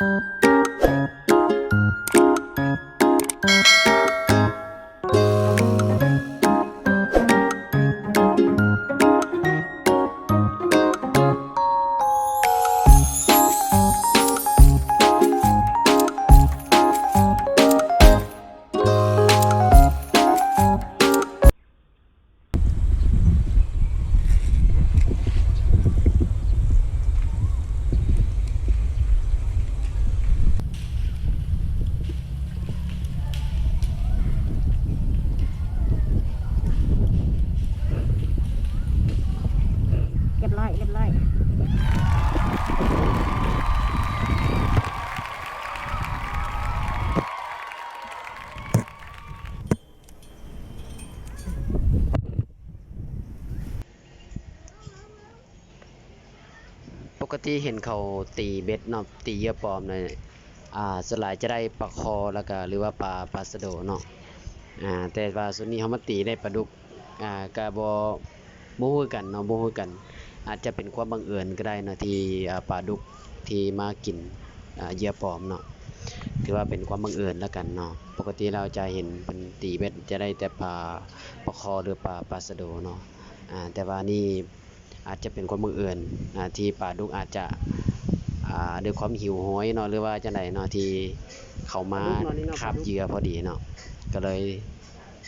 เรี กติเห็นเขาตีเบ็ดเนาะตีเยื่อปลอมเลยอ่าสวนหลายจะได้ปลาคอแล้วก็หรือว่าปลาปลาสะโดเนาะอ่าแต่ว่าส่วนนี้เขามาตีได้ปลาดุกอ่าก็บ่บ่ฮู้กันเนาะบ่ฮู้กัน อาจจะเป็นความบังเอิญก็ได้เนาะที่ปลาดุกที่มากินเยื่อปลอมเนาะถือว่าเป็นความบังเอิญแล้วกันเนาะปกติเราจะเห็นเป็นตีเบ็ดจะได้แต่ปลาปลาคอหรือปลาปลาสะโดเนาะอ่าแต่ว่านี่ อาจจะเป็นความบังเอิญอ่าที่ปลาดุกอาจจะอ่าด้วยความหิวโหยเนาะหรือว่าจังไดเนาะที่เขามาคาบเหยื่อพอดีเนาะก็เลย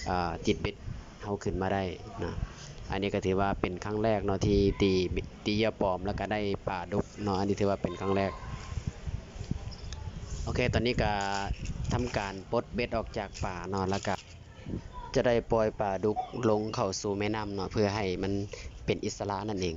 อ่าติดเบ็ดเฮาขึ้นมาได้เนาะอันนี้ก็ถือว่าเป็นครั้งแรกเนาะที่ตีตีเหยื่อปลอมแล้วก็ได้ปลาดุกเนาะอันนี้ถือว่าเป็นครั้งแรกโอเคตอนนี้ก็ทำการปลดเบ็ดออกจากป่าเนาะแล้วก็ จะได้ปล่อยปลาดุกลงเข้าสู่แม่น้ำเนาะ เพื่อให้มันเป็นอิสระนั่นเอง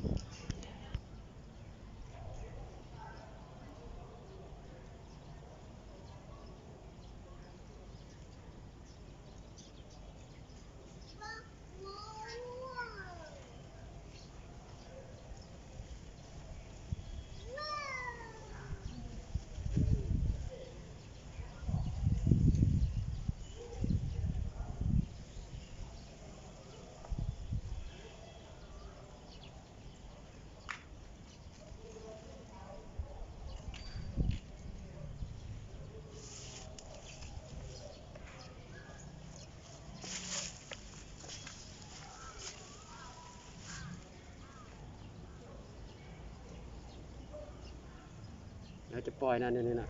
เราจะปล่อยนะนี่นะ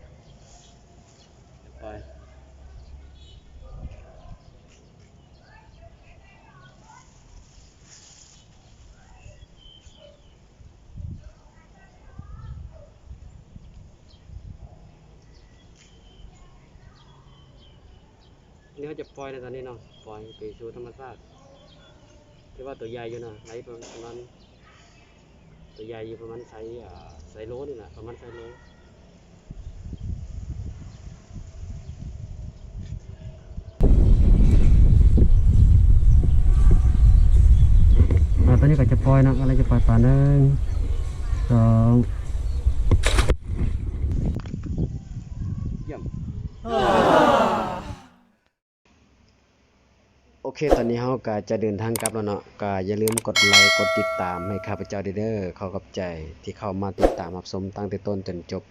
จะปล่อยนี่เขาจะปล่อยในตอนนี้เนาะปล่อยไปสู่ธรรมชาติที่ว่าตัวใหญ่อยู่นะไหลประมาณตัวใหญ่อยู่ประมาณไซส์ไซส์โลนี่นะประมาณไซส์โล นนี้ก็จะปล่อยนะอะไรจะปล่อยปลาหนึ่งสองโอเค ตอนนี้เราก็จะเดินทางกลับแล้วเนาะก็อย่าลืมกดไลค์กดติดตามให้ข้าพเจ้าเด้อขอขอบใจที่เข้ามาติดตามรับชมตั้งแต่ต้นจนจบ